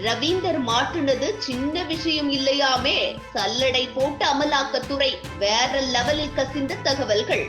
ரவீந்தர் மாட்டுனது சின்ன விஷயம் இல்லையாமே? சல்லடை போட்ட அமலாக்கத்துறை வேற லெவலில் கசிந்த தகவல்கள்.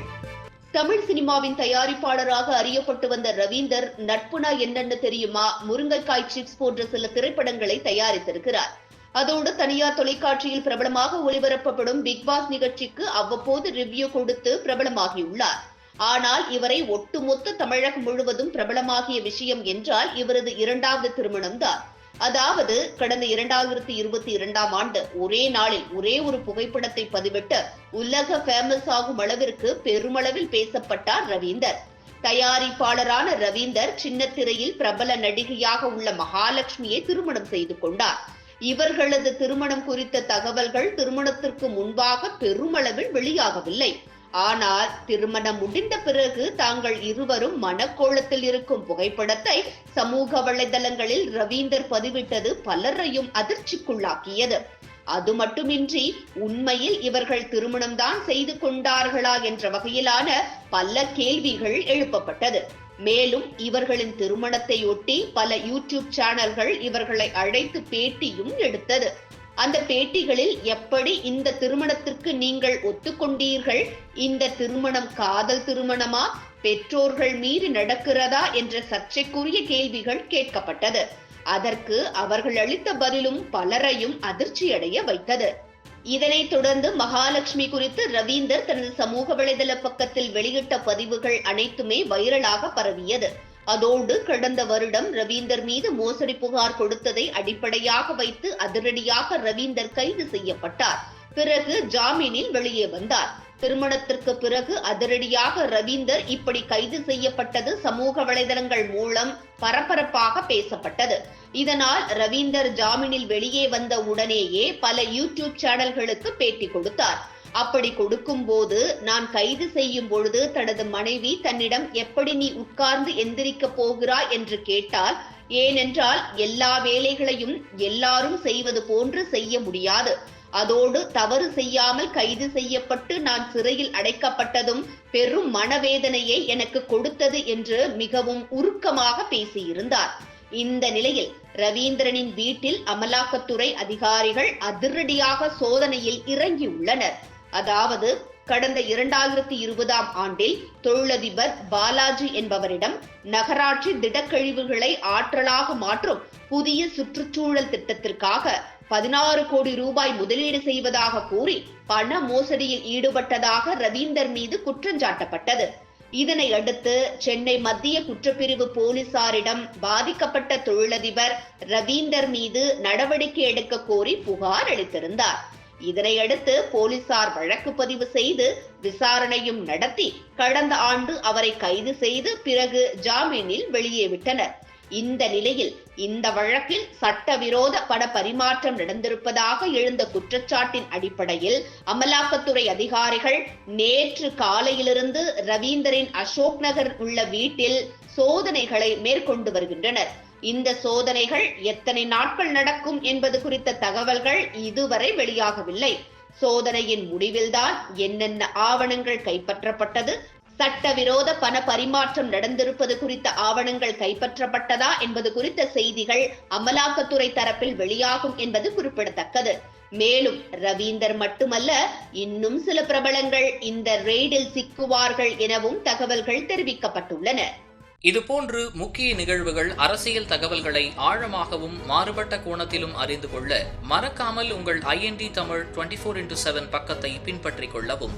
தமிழ் சினிமாவின் தயாரிப்பாளராக அறியப்பட்டு வந்த ரவீந்தர் நட்புனா என்னன்னு தெரியுமா? முருங்கைக்காய் சிப்ஸ் போன்ற சில திரைப்படங்களை தயாரித்திருக்கிறார். அதோடு தனியார் தொலைக்காட்சியில் பிரபலமாக ஒளிபரப்பப்படும் பிக் பாஸ் நிகழ்ச்சிக்கு அவ்வப்போது ரிவ்யூ கொடுத்து பிரபலமாகியுள்ளார். ஆனால் இவரை ஒட்டுமொத்த தமிழகம் முழுவதும் பிரபலமாகிய விஷயம் என்றால் இவரது இரண்டாவது திருமணம்தான். அதாவது கடந்த இரண்டாயிரத்தி இருபத்தி இரண்டாம் ஆண்டு ஒரே நாளில் ஒரே ஒரு புகைப்படத்தை பதிவிட்டு உலக ஃபேமஸ் ஆகும் அளவிற்கு பெருமளவில் பேசப்பட்டார் ரவீந்தர். தயாரிப்பாளரான ரவீந்தர் சின்ன திரையில் பிரபல நடிகையாக உள்ள மகாலட்சுமியை திருமணம் செய்து கொண்டார். இவர்களது திருமணம் குறித்த தகவல்கள் திருமணத்திற்கு முன்பாக பெருமளவில் வெளியாகவில்லை. ஆனால் திருமணம் முடிந்த பிறகு தாங்கள் இருவரும் மனக்கோலத்தில் இருக்கும் புகைப்படத்தை சமூக வலைதளங்களில் ரவீந்தர் பதிவிட்டது பலரையும் அதிர்ச்சிக்குள்ளாக்கியது. அது மட்டுமின்றி உண்மையில் இவர்கள் திருமணம்தான் செய்து கொண்டார்களா என்ற வகையிலான பல கேள்விகள் எழுப்பப்பட்டது. மேலும் இவர்களின் திருமணத்தை ஒட்டி பல யூடியூப் சேனல்கள் இவர்களை அழைத்து பேட்டியும் எடுத்தது. அந்த பேட்டிகளில் எப்படி இந்த திருமணத்திற்கு நீங்கள் ஒத்துக்கொண்டீர்கள்? இந்த திருமணம் காதல் திருமணமா? பெற்றோர்கள் மீறி நடக்கிறதா? என்ற சர்ச்சைக்குரிய கேள்விகள் கேட்கப்பட்டது. அதற்கு அவர்கள் அளித்த பதிலும் பலரையும் அதிர்ச்சியடைய வைத்தது. இதனைத் தொடர்ந்து மகாலட்சுமி குறித்து ரவீந்தர் தனது சமூக வலைதள பக்கத்தில் வெளியிட்ட பதிவுகள் அனைத்துமே வைரலாக பரவியது. அதோடு கடந்த வருடம் ரவீந்தர் மீது மோசடி புகார் கொடுத்ததை அடிப்படையாக வைத்து அதிரடியாக ரவீந்தர் கைது செய்யப்பட்டார். பிறகு ஜாமீனில் வெளியே வந்தார். திருமணத்திற்கு பிறகு அதிரடியாக ரவீந்தர் இப்படி கைது செய்யப்பட்டது சமூக வலைதளங்கள் மூலம் பரபரப்பாக பேசப்பட்டது. இதனால் ரவீந்தர் ஜாமீனில் வெளியே வந்த உடனேயே பல யூடியூப் சேனல்களுக்கு பேட்டி கொடுத்தார். அப்படி கொடுக்கும் போது நான் கைது செய்யும் பொழுது தனது மனைவி தன்னிடம் எப்படி நீ உட்கார்ந்து எந்திரிக்க போகிறாய்? என்று கேட்டால் ஏனென்றால் எல்லா வேலைகளையும் எல்லாரும் செய்வது போன்று செய்ய முடியாது. அதோடு தவறு செய்யாமல் கைது செய்யப்பட்டு நான் சிறையில் அடைக்கப்பட்டதும் பெரும் மனவேதனையை எனக்கு கொடுத்தது என்று மிகவும் உருக்கமாக பேசியிருந்தார். இந்த நிலையில் ரவீந்திரனின் வீட்டில் அமலாக்கத்துறை அதிகாரிகள் அதிரடியாக சோதனையில் இறங்கியுள்ளனர். அதாவது கடந்த இரண்டாயிரத்தி இருபதாம் ஆண்டில் தொழிலதிபர் பாலாஜி என்பவரிடம் நகராட்சி திடக்கழிவுகளை ஆற்றலாக மாற்றும் புதிய சுற்றுச்சூழல் திட்டத்திற்காக பதினாறு கோடி ரூபாய் முதலீடு செய்வதாக கூறி பண மோசடியில் ஈடுபட்டதாக ரவீந்தர் மீது குற்றஞ்சாட்டப்பட்டது இதனை அடுத்து சென்னை மத்திய குற்றப்பிரிவு போலீசாரிடம் பாதிக்கப்பட்ட தொழிலதிபர் ரவீந்தர் மீது நடவடிக்கை எடுக்க கோரி புகார் அளித்திருந்தார். இதனையடுத்து போலீசார் வழக்கு பதிவு செய்து விசாரணையும் நடத்தி கடந்த ஆண்டு அவரை கைது செய்து பிறகு ஜாமீனில் வெளியே விட்டனர். இந்த நிலையில் இந்த வழக்கில் சட்டவிரோத பண பரிமாற்றம் நடந்திருப்பதாக எழுந்த குற்றச்சாட்டின் அடிப்படையில் அமலாக்கத்துறை அதிகாரிகள் நேற்று காலையிலிருந்து ரவீந்தரின் அசோக் நகர் உள்ள வீட்டில் சோதனைகளை மேற்கொண்டு வருகின்றனர். இந்த சோதனைகள் எத்தனை நாட்கள் நடக்கும் என்பது குறித்த தகவல்கள் இதுவரை வெளியாகவில்லை. சோதனையின் முடிவில்தான் என்னென்ன ஆவணங்கள் கைப்பற்றப்பட்டது சட்டவிரோத பண பரிமாற்றம் நடந்திருப்பது குறித்த ஆவணங்கள் கைப்பற்றப்பட்டதா என்பது குறித்த செய்திகள் அமலாக்கத்துறை தரப்பில் வெளியாகும் என்பது குறிப்பிடத்தக்கது. மேலும் ரவீந்தர் மட்டுமல்ல இன்னும் சில பிரபலங்கள் இந்த ரெய்டில் சிக்குவார்கள் எனவும் தகவல்கள் தெரிவிக்கப்பட்டுள்ளன. இதுபோன்று முக்கிய நிகழ்வுகள் அரசியல் தகவல்களை ஆழமாகவும் மாறுபட்ட கோணத்திலும் அறிந்து கொள்ள மறக்காமல் உங்கள் IND Tamil twenty four into seven பக்கத்தை பின்பற்றிக் கொள்ளவும்.